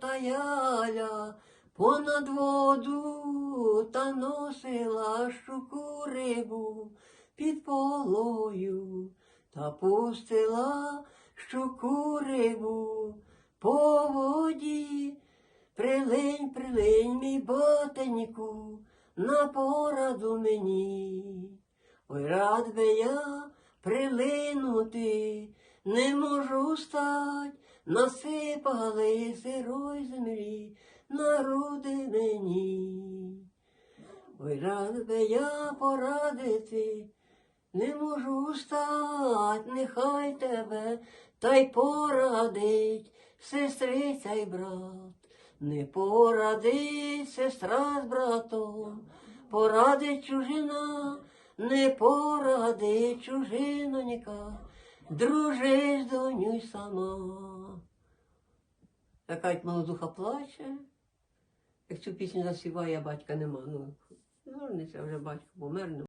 таяля понад воду та носила щуку рибу під полою та пустила щуку рибу по воді. Прилинь, прилинь, мій ботеньку, на пораду мені. Ой, рад би я прилинути, не можу стать, насипали сирой землі на груди мені. Ой, рад би я порадити, не можу стать, нехай тебе та й порадить сестриця й брат. Не порадить сестра з братом, порадить чужина, не порадить чужинонька, дружи з доню й сама. Якась молодуха плаче, як цю пісню заспіває, батька нема. Ну, ну, вже батько помер.